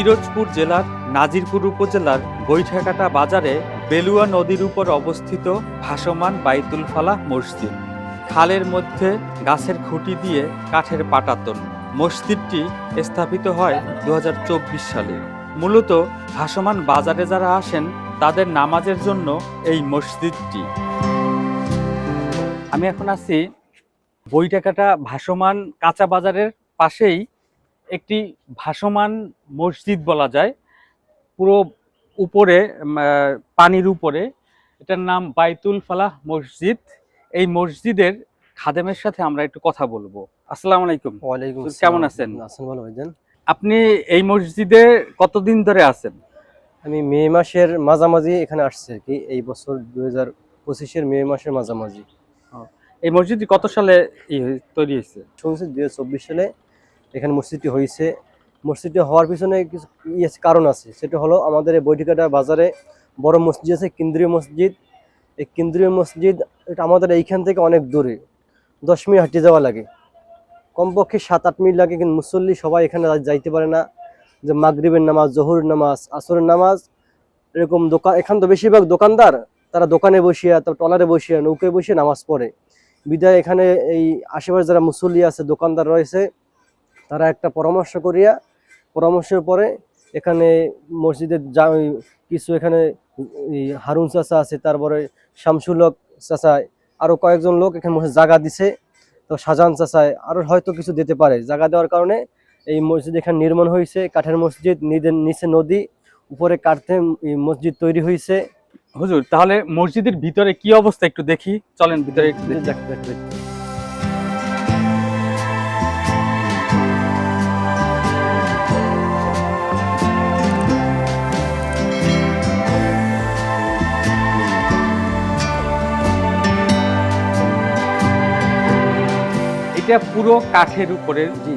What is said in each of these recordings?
পিরোজপুর জেলার নাজিরপুর উপজেলার বৈঠাকাটা বাজারে বেলুয়া নদীর উপর অবস্থিত ভাসমান বাইতুল ফালাহ মসজিদ। খালের মধ্যে গাছের খুঁটি দিয়ে কাঠের পাটাতন। মসজিদটি স্থাপিত হয় দু হাজার চব্বিশ সালে। মূলত ভাসমান বাজারে যারা আসেন, তাদের নামাজের জন্য এই মসজিদটি। আমি এখন আছি বইটাকাটা ভাসমান কাঁচা বাজারের পাশেই একটি ভাসমান মসজিদ বলা যায়। পুরো উপরে পানির উপরে। এটার নাম বাইতুল ফালাহ মসজিদ। এই মসজিদের খাদেমের সাথে আমরা একটু কথা বলব। আসসালামু আলাইকুম। ওয়ালাইকুম কেমন আছেন? আছেন ভালো ভাইজান। আপনি এই মসজিদে কতদিন ধরে আছেন? আমি মে মাসের মাঝামাঝি এখানে আসছি আর কি। এই বছর দুই হাজার পঁচিশের মে মাসের মাঝামাঝি। এই মসজিদটি কত সালে তৈরি হয়েছে? শুনছি দুই চব্বিশ সালে এখানে মসজিদটি হয়েছে। মসজিদটি হওয়ার পিছনে কিছু কারণ আছে। সেটা হলো আমাদের এই বৈঠিকাটা বাজারে বড় মসজিদ আছে, কেন্দ্রীয় মসজিদ। এই কেন্দ্রীয় মসজিদ, এটা আমাদের এইখান থেকে অনেক দূরে। দশ মিনিট হাঁটে যাওয়া লাগে। কমপক্ষে সাত আট মিনিট লাগে, কিন্তু মুসল্লি সবাই এখানে যাইতে পারে না। যে মাগরিবের নামাজ, জহুরের নামাজ, আসরের নামাজ, এরকম দোকান, এখান তো বেশিরভাগ দোকানদার, তারা দোকানে বসিয়া, তারপর টলারে বসিয়া, নৌকায় বসিয়ে নামাজ পড়ে। বিদায় এখানে এই আশেপাশে যারা মুসল্লি আছে, দোকানদার রয়েছে তারা একটা পরামর্শ করিয়া পরামর্শের পরে এখানে মসজিদের যা কিছু এখানে হারুন চাচা আছে তারপরে শামসুল হক চাচা আরও কয়েকজন লোক এখানে মসজিদ জায়গা দিছে। তো শাহজাহান চাচায় আরও হয়তো কিছু দিতে পারে। জায়গা দেওয়ার কারণে এই মসজিদ এখানে নির্মাণ হয়েছে। কাঠের মসজিদ নিদের নিচে নদী উপরে কাঠে এই মসজিদ তৈরি হয়েছে। হুজুর তাহলে মসজিদের ভিতরে কি অবস্থা একটু দেখি? চলেন ভিতরে একটু দেখি। দেখ- এটা পুরো কাঠের উপরে জি।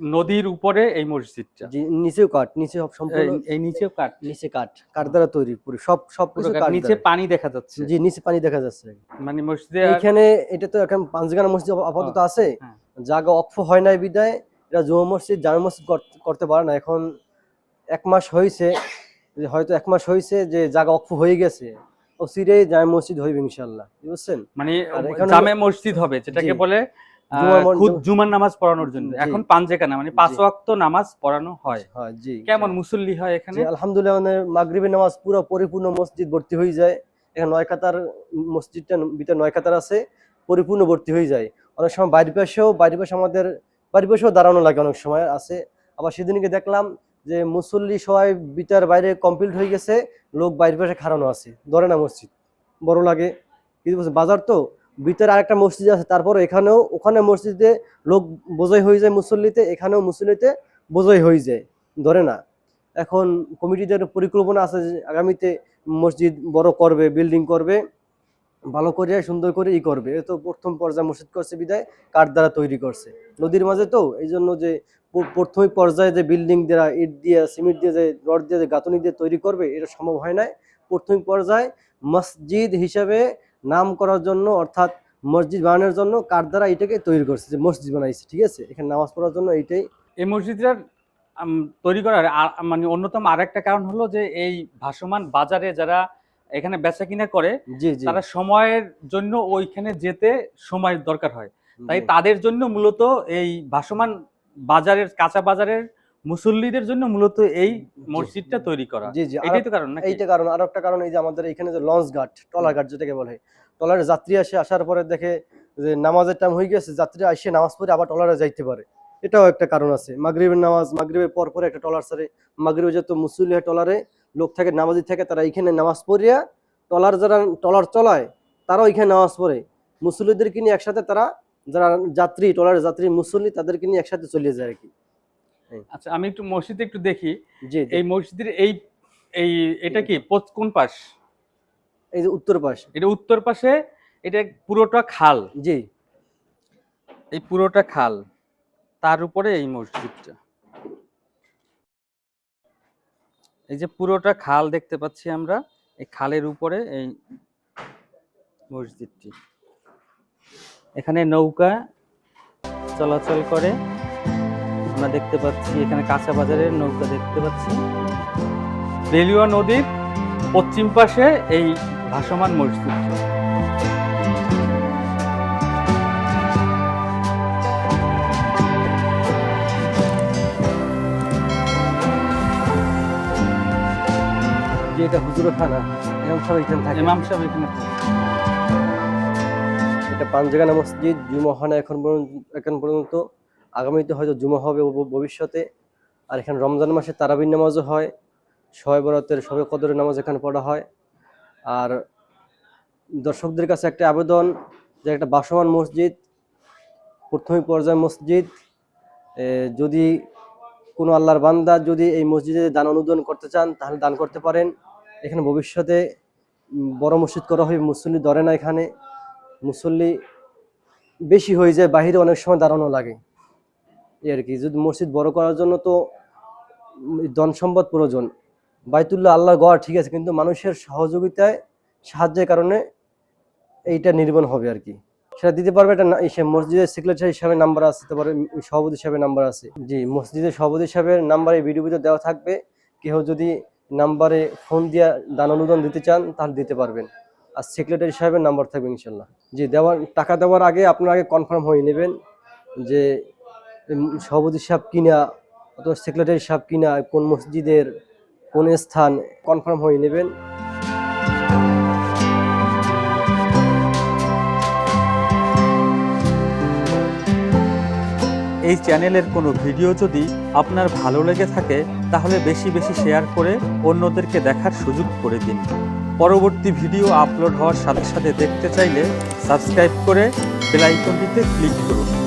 নদীর উপরে এই মসজিদটা। জি নিচেও কাঠ নিচে সব সম্পূর্ণ এই- নিচেও কাঠ। নিচে কাঠ কাঠ দ্বারা তৈরি পুরো সব সব পুরো নিচে পানি দেখা যাচ্ছে। জি নিচে পানি দেখা যাচ্ছে। মানে মসজিদে এখানে এটা তো এখন পাঁচগানা মসজিদ আপাতত আছে। হ্যাঁ। জায়গা অক্ষ হয় নাই বিদায়। এটা জমা মসজিদ জামা মসজিদ করতে পারে না। এখন এক মাস হয়েছে হয়তো এক মাস হয়েছে যে জায়গা অক্ষ হয়ে গেছে। ও সিরে জামা মসজিদ হইবে ইনশাল্লাহ বুঝছেন? মানে জামে মসজিদ হবে যেটাকে বলে খুদ জুমার নামাজ পড়ানোর জন্য। এখন পাঞ্জেকানা মানে পাঁচ ওয়াক্ত নামাজ পড়ানো হয়। জি কেমন মুসল্লি হয় এখানে? আলহামদুলিল্লাহ মানে মাগরিবের নামাজ পুরো পরিপূর্ণ মসজিদ ভর্তি হয়ে যায়। এখানে নয় কাতার মসজিদটা ভিতরে নয় কাতার আছে পরিপূর্ণ ভর্তি হয়ে যায়। অনেক সময় বাইরের পাশেও বাইরের পাশে আমাদের বাড়ির পাশেও দাঁড়ানো লাগে অনেক সময় আছে। আবার সেদিনকে দেখলাম যে মুসল্লি সবাই বিটার বাইরে কমপ্লিট হয়ে গেছে লোক বাইরের পাশে খাড়ানো আছে। ধরে না মসজিদ। বড় লাগে। কিন্তু বাজার তো? ভিতরে আরেকটা মসজিদ আছে, তারপর এখানেও, ওখানে মসজিদে লোক বোঝাই হয়ে যায় মুসল্লিতে, এখানেও মুসল্লিতে বোঝাই হয়ে যায়, ধরে না। এখন কমিটিদের পরিকল্পনা আছে যে আগামীতে মসজিদ বড় করবে, বিল্ডিং করবে, ভালো করে, সুন্দর করে ই করবে। এ তো প্রথম পর্যায়ে মসজিদ করছে বিদায়, কাঠ দ্বারা তৈরি করছে। নদীর মাঝে তো এই জন্য যে প- প্রথম পর্যায়ে যে বিল্ডিং দ্বারা ইট দিয়ে, সিমেন্ট দিয়ে যে রড দিয়ে যে গাঁথনি দিয়ে তৈরি করবে, এটা সম্ভব হয় না প্রথম পর্যায়ে মসজিদ হিসাবে নাম করার জন্য অর্থাৎ মসজিদ বানানোর জন্য কাঠ দ্বারা এটাকে তৈরি করছে? যে মসজিদ বানাইছে ঠিক আছে? এখানে নামাজ পড়ার জন্য এইটাই। এই মসজিদটার তৈরি করার মানে অন্যতম আরেকটা কারণ হলো যে এই ভাসমান বাজারে যারা এখানে বেচা কিনা করে তারা সময়ের জন্য ওইখানে যেতে সময় দরকার হয়। তাই তাদের জন্য মূলত এই ভাসমান বাজারের কাঁচা বাজারের মুসল্লিদের জন্য মূলত এই মসজিদটা তৈরি করা। জি জি। এটাই তো কারণ নাকি? এইটা কারণ। আর একটা কারণ এই যে আমাদের এখানে যে লঞ্চ ঘাট টলার ঘাট যেটাকে বলে টলারে যাত্রী আসে আসার পরে দেখে যে নামাজের টাইম হয়ে গেছে যাত্রী আসে নামাজ পড়ে আবার টলারে যাইতে পারে। এটাও একটা কারণ আছে। মাগরিবের নামাজ মাগরিবের পর পরে একটা টলার সারে মাগরিবে যত মুসল্লি টলারে লোক থাকে নামাজি থাকে তারা এইখানে নামাজ পড়িয়া টলার যারা টলার চলায় তারাও এখানে নামাজ পড়ে। মুসল্লিদেরকে নিয়ে একসাথে তারা যারা যাত্রী টলারের যাত্রী মুসল্লি তাদেরকে নিয়ে একসাথে চলে যায় আর কি। আচ্ছা আমি একটু মসজিদে একটু দেখি। জি। এই মসজিদের এই এই এটা কি? কোন পাশ? এই যে উত্তর পাশ। এটা উত্তর পাশে এটা পুরোটা খাল। জি। এই পুরোটা খাল তার উপরে এই মসজিদটা। এই যে পুরোটা খাল দেখতে পাচ্ছি আমরা এই খালের উপরে এই মসজিদটি। এখানে নৌকা চলাচল করে। আমরা দেখতে পাচ্ছি এখানে কাঁচা বাজারের নৌকা দেখতে পাচ্ছি। বেলুয়া নদীর পশ্চিম পাশে এই ভাসমান মসজিদ। এটা হুজুরখানা এরকম সব এখানে থাকে। ইমাম সাহেব এখানে থাকে। এটা পাঞ্জাগানা মসজিদ জুমা হয় না এখন পর্যন্ত এখন পর্যন্ত। আগামীতে হয়তো জুমা হবে ভবিষ্যতে। আর এখানে রমজান মাসে তারাবির নামাজও হয়। শবে বরাতের শবে কদরের নামাজ এখানে পড়া হয়। আর দর্শকদের কাছে একটা আবেদন যে একটা বাসমান মসজিদ, প্রথমে পর্যায় মসজিদ যদি কোনো আল্লাহর বান্দা যদি এই মসজিদে দান অনুদান করতে চান, তাহলে দান করতে পারেন। এখানে ভবিষ্যতে বড় মসজিদ করা হয়, মুসল্লি ধরে না এখানে। মুসল্লি বেশি হয়ে যায় বাইরে অনেক সময় দাঁড়ানো লাগে। আর কি। যদি মসজিদ বড় করার জন্য তো ধন সম্পদ প্রয়োজন। বাইতুল্লাহ আল্লাহর গড় ঠিক আছে, কিন্তু মানুষের সহযোগিতায়, সাহায্যের কারণে এইটা নির্মাণ হবে আর কি। সেটা দিতে পারবে এটা সে মসজিদের সেক্রেটারি হিসাবে নাম্বার আছে, তারপরে সভাপতি হিসাবে নাম্বার আছে। জি, মসজিদের সভাপতি হিসাবে নাম্বারে এই ভিডিওতে দেওয়া থাকবে। কেউ যদি নাম্বারে ফোন দিয়ে দান অনুদান দিতে চান, তাহলে দিতে পারবেন। আর সেক্রেটারি সাহেবের নাম্বার থাকবে ইনশাল্লাহ। জি, দেওয়ার, টাকা দেওয়ার আগে আপনার আগে কনফার্ম হয়ে নেবেন যে সভাপতি সাহেব কিনা অথবা সেক্রেটারি সাহেব কিনা, কোন মসজিদের কোন স্থান কনফার্ম হয়ে নেবেন। এই চ্যানেলের কোনো ভিডিও যদি আপনার ভালো লেগে থাকে, তাহলে বেশি বেশি শেয়ার করে অন্যদেরকে দেখার সুযোগ করে দিন। পরবর্তী ভিডিও আপলোড হওয়ার সাথে সাথে দেখতে চাইলে সাবস্ক্রাইব করে বেল আইকনটিতে ক্লিক করুন।